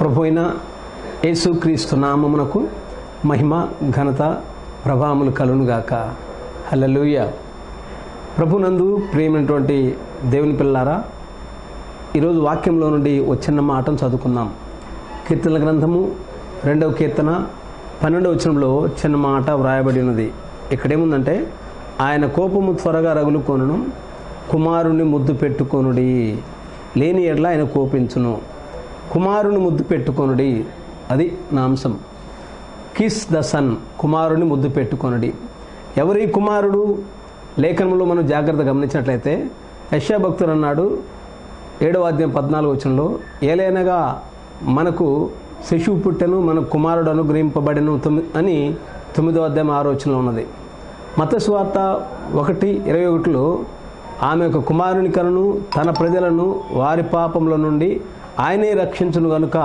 ప్రభు అయిన యేసుక్రీస్తు నామమునకు మహిమ ఘనత ప్రభావములు కలునుగాక హలలుయ ప్రభునందు ప్రియమైనటువంటి దేవుని పిల్లారా ఈరోజు వాక్యంలో నుండి వచ్చిన మాటను చదువుకుందాం. కీర్తన గ్రంథము రెండవ కీర్తన పన్నెండవ వచనంలో చిన్న మాట వ్రాయబడి ఉన్నది. ఇక్కడేముందంటే ఆయన కోపము త్వరగా రగులుకొనును కుమారుని ముద్దు పెట్టుకొనుడి లేని ఎడ్ల ఆయన కోపించును. కుమారుని ముద్దు పెట్టుకొనుడి. అది నా అంశం. కిస్ ద సన్ కుమారుని ముద్దు పెట్టుకొనుడి. ఎవరి కుమారుడు? లేఖనంలో మనం జాగ్రత్త గమనించినట్లయితే యశా భక్తుడు అన్నాడు ఏడవ అధ్యాయం పద్నాలుగు వచనంలో ఏలైనగా మనకు శిశువు పుట్టెను మన కుమారుడు అనుగ్రహింపబడెను తొమ్మిది అని తొమ్మిదవ అధ్యాయం ఆరో వచనంలో ఉన్నది. మత స్వార్త ఒకటి ఇరవై ఒకటిలో ఆమె యొక్క కుమారుని కనును తన ప్రజలను వారి పాపముల నుండి ఆయనే రక్షించను కనుక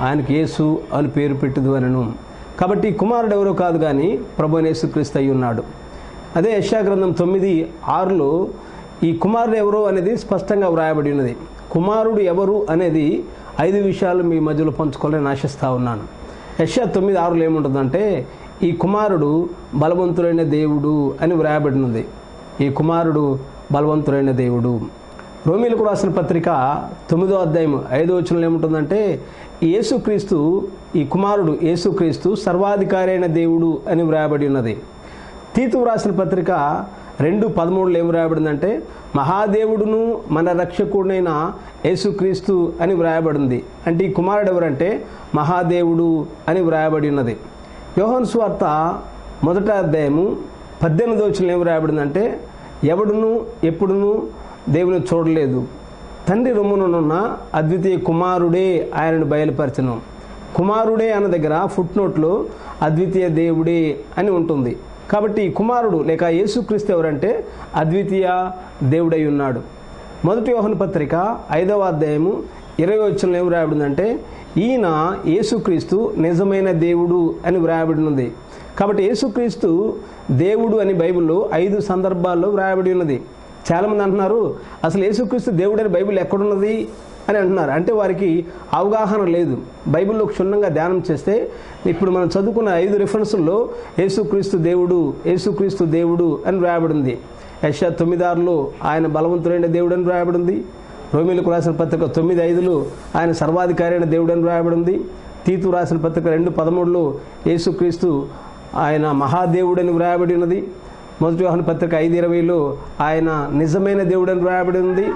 ఆయనకి యేసు అని పేరు పెట్టుదు అనను. కాబట్టి కుమారుడు ఎవరో కాదు కానీ ప్రభు యేసుక్రీస్తు అయి ఉన్నాడు. అదే యశాగ్రంథం తొమ్మిది ఆరులో ఈ కుమారుడు ఎవరు అనేది స్పష్టంగా వ్రాయబడి ఉన్నది. కుమారుడు ఎవరు అనేది ఐదు విషయాలు మీ మధ్యలో పంచుకోవాలని ఆశిస్తూ ఉన్నాను. యశా తొమ్మిది ఆరులో ఏముంటుందంటే ఈ కుమారుడు బలవంతుడైన దేవుడు అని వ్రాయబడినది ఈ కుమారుడు బలవంతుడైన దేవుడు. రోమిలకు రాసిన పత్రిక తొమ్మిదో అధ్యాయం ఐదో వచనంలో ఏముంటుందంటే యేసుక్రీస్తు ఈ కుమారుడు యేసుక్రీస్తు సర్వాధికారి అయిన దేవుడు అని వ్రాయబడి ఉన్నది. తీతు రాసిన పత్రిక రెండు పదమూడులో ఏం వ్రాయబడిందంటే మహాదేవుడును మన రక్షకుడైన యేసుక్రీస్తు అని వ్రాయబడింది. అంటే ఈ కుమారుడు ఎవరంటే మహాదేవుడు అని వ్రాయబడి ఉన్నది. యోహన్ స్వార్త మొదట అధ్యాయము పద్దెనిమిది వచ్చిన ఏం వ్రాయబడిందంటే ఎవడును ఎప్పుడును దేవుని చూడలేదు. తండ్రి రొమ్మునున్న అద్వితీయ కుమారుడే ఆయనను బయలుపరచను. కుమారుడే అన్న దగ్గర ఫుట్ నోట్లో అద్వితీయ దేవుడే అని ఉంటుంది. కాబట్టి కుమారుడు లేక యేసుక్రీస్తు ఎవరంటే అద్వితీయ దేవుడై ఉన్నాడు. మొదటి యోహన పత్రిక ఐదవ అధ్యాయము ఇరవై వచ్చిన ఏం వ్రాయబడిందంటే ఈయన యేసుక్రీస్తు నిజమైన దేవుడు అని వ్రాయబడినది. కాబట్టి యేసుక్రీస్తు దేవుడు అని బైబిల్లో ఐదు సందర్భాల్లో వ్రాయబడి ఉన్నది. చాలామంది అంటున్నారు అసలు యేసుక్రీస్తు దేవుడని బైబిల్ ఎక్కడున్నది? అని అంటున్నారు. అంటే వారికి అవగాహన లేదు. బైబిల్లో క్షుణ్ణంగా ధ్యానం చేస్తే ఇప్పుడు మనం చదువుకున్న ఐదు రిఫరెన్సుల్లో యేసుక్రీస్తు దేవుడు యేసుక్రీస్తు దేవుడు అని వ్రాయబడింది. యశ తొమ్మిదారులో ఆయన బలవంతుడైన దేవుడు అని వ్రాయబడింది. రోమిలకు రాసిన పత్రిక తొమ్మిది ఐదులో ఆయన సర్వాధికారి అయిన దేవుడు అని వ్రాయబడింది. తీతు రాసిన పత్రిక రెండు పదమూడులో యేసుక్రీస్తు ఆయన మహాదేవుడని వ్రాయబడి ఉన్నది మొదటి యోహన పత్రిక ఐదు ఇరవైలో ఆయన నిజమైన దేవుడని వ్రాయబడి ఉంది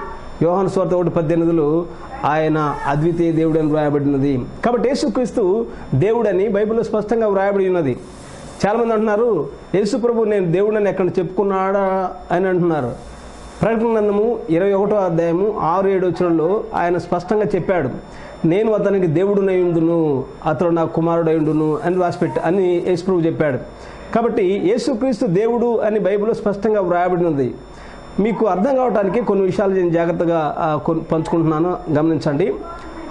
యోహన్ స్వార్థ ఒకటి పద్దెనిమిదిలో ఆయన అద్వితీయ దేవుడని వ్రాయబడినది. కాబట్టి యేసుక్రీస్తు దేవుడని బైబిల్లో స్పష్టంగా వ్రాయబడి ఉన్నది. చాలామంది అంటున్నారు యేసు ప్రభు నేను దేవుడని ఎక్కడ చెప్పుకున్నాడా? అని అంటున్నారు. ప్రకటనందము ఇరవై ఒకటో అధ్యాయము ఆరు ఏడు వచ్చినలో ఆయన స్పష్టంగా చెప్పాడు నేను అతనికి దేవుడునై ఉండును అతడు నా కుమారుడై ఉండును అని రాసిపెట్టి అని యేసుప్రభు చెప్పాడు. కాబట్టి యేసుక్రీస్తు దేవుడు అని బైబిల్లో స్పష్టంగా వ్రాయబడినది. మీకు అర్థం కావడానికి కొన్ని విషయాలు నేను జాగ్రత్తగా పంచుకుంటున్నాను. గమనించండి.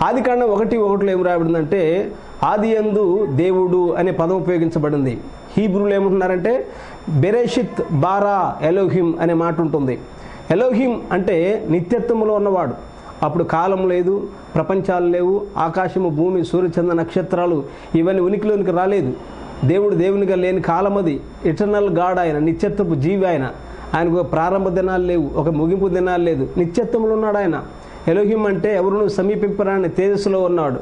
ఆది కాండం ఒకటి ఒకటిలో ఏం రాయబడిందంటే ఆది ఎందు దేవుడు అనే పదం ఉపయోగించబడింది. హీబ్రూలు ఏమంటున్నారంటే బెరేషిత్ బారా ఎలోహిం అనే మాట ఉంటుంది. ఎలోహిం అంటే నిత్యత్వంలో ఉన్నవాడు. అప్పుడు కాలం లేదు ప్రపంచాలు లేవు ఆకాశము భూమి సూర్యచంద్ర నక్షత్రాలు ఇవన్నీ ఉనికిలోనికి రాలేదు. దేవుడు దేవునిగా లేని కాలం అది ఇటర్నల్ గాడ్ ఆయన నిత్యత్వపు జీవి ఆయన. ఆయనకు ఒక ప్రారంభ దినాలు లేవు ఒక ముగింపు దినాలు లేదు. నిత్యత్వంలో ఉన్నాడు ఆయన. ఎలోహిం అంటే ఎవరును సమీపింపరాని తేజస్సులో ఉన్నాడు.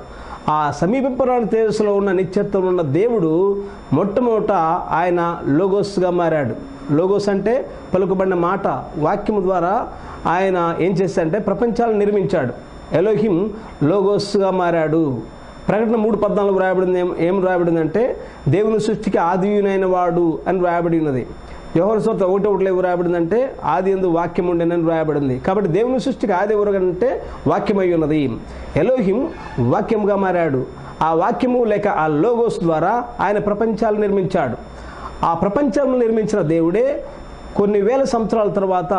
ఆ సమీపింపరాని తేజస్సులో ఉన్న నిత్యత్వంలో ఉన్న దేవుడు మొట్టమొదట ఆయన లోగోస్గా మారాడు. లోగోస్ అంటే పలుకుబడిన మాట. వాక్యము ద్వారా ఆయన ఏం చేశాడంటే ప్రపంచాలను నిర్మించాడు. ఎలోహిం లోగోస్గా మారాడు. ప్రకటన మూడు పద్నాలుగు రాయబడింది ఏం ఏం రాయబడిందంటే దేవుని సృష్టికి ఆదియునైన వాడు అని రాయబడి ఉన్నది. యోహన సొత్త ఒకటి ఒకటి రాయబడిందంటే ఆది ఎందు వాక్యం ఉండేనని రాయబడింది కాబట్టి దేవుని సృష్టికి ఆది ఎవరు వాక్యమై ఉన్నది? ఎలోహిం వాక్యంగా మారాడు. ఆ వాక్యము లేక ఆ లోగోస్ ద్వారా ఆయన ప్రపంచాలు నిర్మించాడు. ఆ ప్రపంచం నిర్మించిన దేవుడే కొన్ని వేల సంవత్సరాల తర్వాత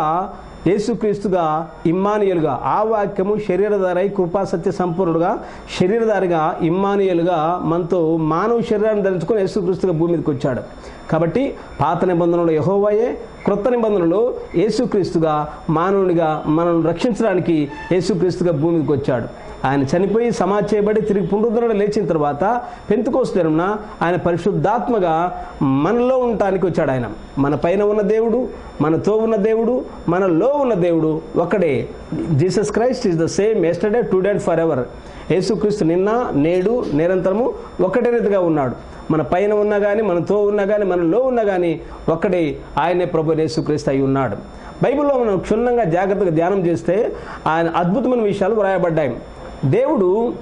యేసుక్రీస్తుగా ఇమ్మానియలుగా ఆ వాక్యము శరీరధారై కృపా సత్య సంపూర్ణుడుగా శరీరధారిగా ఇమ్మానియలుగా మనతో మానవ శరీరాన్ని ధరించుకొని యేసుక్రీస్తుగా భూమి మీదకి వచ్చాడు. కాబట్టి పాత నిబంధనలో యహోవాయే క్రొత్త నిబంధనలో యేసుక్రీస్తుగా మానవునిగా మనల్ని రక్షించడానికి యేసుక్రీస్తుగా భూమికి వచ్చాడు. ఆయన చనిపోయి సమాధి చేయబడి తిరిగి పునరుద్ధరణ లేచిన తర్వాత పెంతుకోస దినమున ఆయన పరిశుద్ధాత్మగా మనలో ఉండటానికి వచ్చాడు ఆయన. మన పైన ఉన్న దేవుడు మనతో ఉన్న దేవుడు మనలో ఉన్న దేవుడు ఒక్కడే. Jesus Christ is the same yesterday today and for ever. యేసుక్రీస్తు నిన్న నేడు నిరంతరము ఒకటే రీతిగా ఉన్నాడు. మన పైన ఉన్నా కానీ మనతో ఉన్నా కానీ మనలో ఉన్నా కానీ ఒక్కడే ఆయనే ప్రభు యేసుక్రీస్తు అయి ఉన్నాడు. బైబిల్లో మనం క్షుణ్ణంగా జాగ్రత్తగా ధ్యానం చేస్తే ఆయన అద్భుతమైన విషయాలు వ్రాయబడ్డాయి. దేవుడు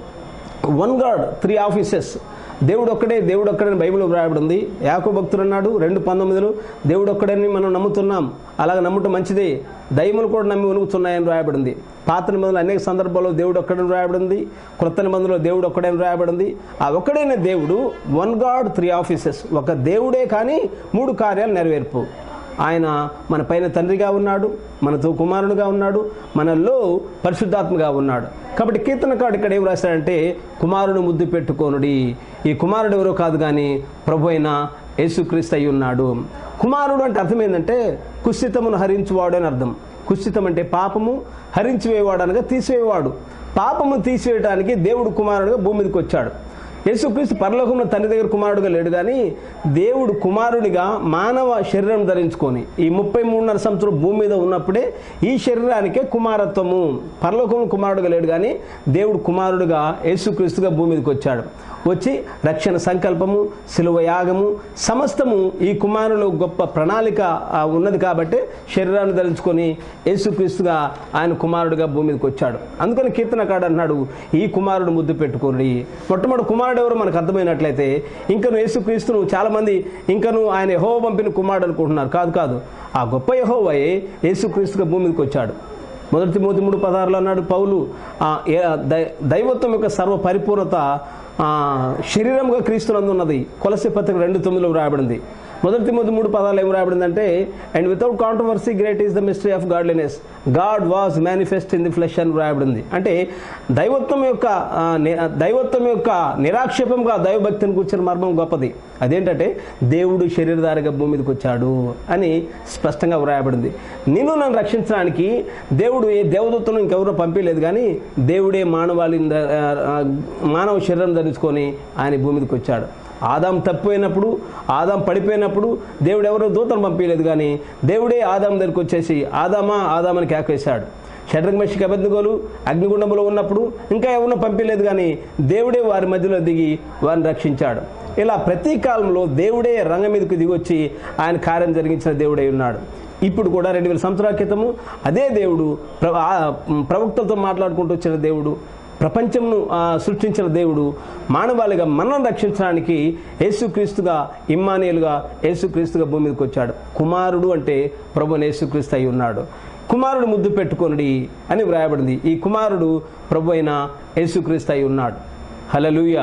వన్ గాడ్ త్రీ ఆఫీసెస్ దేవుడు ఒక్కడే దేవుడు ఒక్కడని బైబిల్లో వ్రాయబడింది. యాకో భక్తుడు అన్నాడు రెండు పంతొమ్మిదిలో. దేవుడు ఒక్కడని మనం నమ్ముతున్నాం. అలాగ నమ్మటం మంచిదే. దైవములు కూడా నమ్మి ఉనుకుతున్నాయని రాయబడింది పాత నిబంధనలు అనేక సందర్భాల్లో దేవుడు ఒక్కడని రాయబడింది క్రొత్త నిబంధనలో దేవుడు ఒక్కడని రాయబడింది ఆ ఒక్కడైన దేవుడు వన్ గాడ్ త్రీ ఆఫీసెస్ ఒక దేవుడే కానీ మూడు కార్యాలు నెరవేర్పు. ఆయన మన పైన తండ్రిగా ఉన్నాడు మనతో కుమారుడుగా ఉన్నాడు మనలో పరిశుద్ధాత్మగా ఉన్నాడు. కాబట్టి కీర్తనకాడు ఇక్కడ ఏం రాశాడంటే కుమారుడు ముద్దు పెట్టుకోనుడి. ఈ కుమారుడు ఎవరో కాదు కానీ ప్రభు అయిన యేసుక్రీస్తు అయి ఉన్నాడు. కుమారుడు అంటే అర్థం ఏంటంటే కుస్థితమును హరించువాడు అని అర్థం. కుస్థితం అంటే పాపము హరించివేవాడు అనగా తీసివేవాడు. పాపము తీసివేయడానికి దేవుడు కుమారుడుగా భూమి వచ్చాడు. యేసుక్రీస్తు పరలోకంలో తండ్రి దగ్గర కుమారుడుగా లేడు కానీ దేవుడు కుమారుడిగా మానవ శరీరం ధరించుకొని ఈ ముప్పై మూడున్నర సంవత్సరం భూమి మీద ఉన్నప్పుడే ఈ శరీరానికే కుమారత్వము. పరలోకంలో కుమారుడుగా లేడు కానీ దేవుడు కుమారుడుగా యేసుక్రీస్తుగా భూమి మీదకి వచ్చాడు. వచ్చి రక్షణ సంకల్పము శిలువ యాగము సమస్తము ఈ కుమారులో గొప్ప ప్రణాళిక ఉన్నది కాబట్టి శరీరాన్ని ధరించుకొని యేసుక్రీస్తుగా ఆయన కుమారుడిగా భూమి మీదకి వచ్చాడు. అందుకని కీర్తనకాడు అన్నాడు ఈ కుమారుడు ముద్దు పెట్టుకోండి. మొట్టమొదటి కుమారుడు ఎవరు మనకు అర్థమైనట్లయితే ఇంకను యేసుక్రీస్తును చాలామంది ఇంకను ఆయన యహోవ పంపిన కుమారుడు అనుకుంటున్నారు. కాదు కాదు. ఆ గొప్ప యహోవయే యేసుక్రీస్తుగా భూమి మీదకి వచ్చాడు. మొదటి మూతి మూడు పదార్లు అన్నాడు పౌలు ఆ, దై- దైవత్వం యొక్క సర్వ పరిపూర్ణత శరీరముగా శరీరంగా క్రీస్తునందు ఉన్నది కొలసి పత్రిక రెండు తొమ్మిదిలో రాయబడింది. మొదటి మొదటి మూడు పదాలు ఏం రాబడిందంటే and without controversy great is the mystery of godliness God was manifest in the flesh అని రాయబడింది. అంటే దైవత్వం యొక్క దైవత్వం యొక్క నిరాక్షేపంగా దైవభక్తిని కూర్చున్న మర్మం గొప్పది. అదేంటంటే దేవుడు శరీరధారిగా భూమి మీదకి వచ్చాడు అని స్పష్టంగా వ్రాయబడింది. నిన్ను నన్ను రక్షించడానికి దేవుడు ఏ దేవదత్తును ఇంకెవరో పంపించలేదు కానీ దేవుడే మానవాళి మానవ శరీరం ధరించుకొని ఆయన భూమి వచ్చాడు. ఆదాం తప్పిపోయినప్పుడు ఆదాం పడిపోయినప్పుడు దేవుడు ఎవరో దూతను పంపించలేదు కానీ దేవుడే ఆదాం దగ్గరికి వచ్చేసి ఆదామా ఆదామని కేకేశాడు. షడ్రక్ మషికి అబద్ధగోలు అగ్నిగుండంలో ఉన్నప్పుడు ఇంకా ఎవరినో పంపించలేదు కానీ దేవుడే వారి మధ్యలో దిగి వారిని రక్షించాడు. ఇలా ప్రతి కాలంలో దేవుడే రంగం మీదకి దిగొచ్చి ఆయన కార్యం జరిగించిన దేవుడై ఉన్నాడు. ఇప్పుడు కూడా రెండు వేల సంవత్సరాల క్రితము అదే దేవుడు ప్ర ప్రవక్తలతో మాట్లాడుకుంటూ వచ్చిన దేవుడు ప్రపంచంను సృష్టించిన దేవుడు మానవాళిగా మనం రక్షించడానికి యేసుక్రీస్తుగా ఇమ్మానియలుగా యేసుక్రీస్తుగా భూమి మీదకి వచ్చాడు. కుమారుడు అంటే ప్రభుని యేసుక్రీస్తు అయి ఉన్నాడు. కుమారుడు ముద్దు పెట్టుకొనుడి అని వ్రాయబడింది. ఈ కుమారుడు ప్రభు అయిన యేసుక్రీస్తు అయి ఉన్నాడు. హలలుయ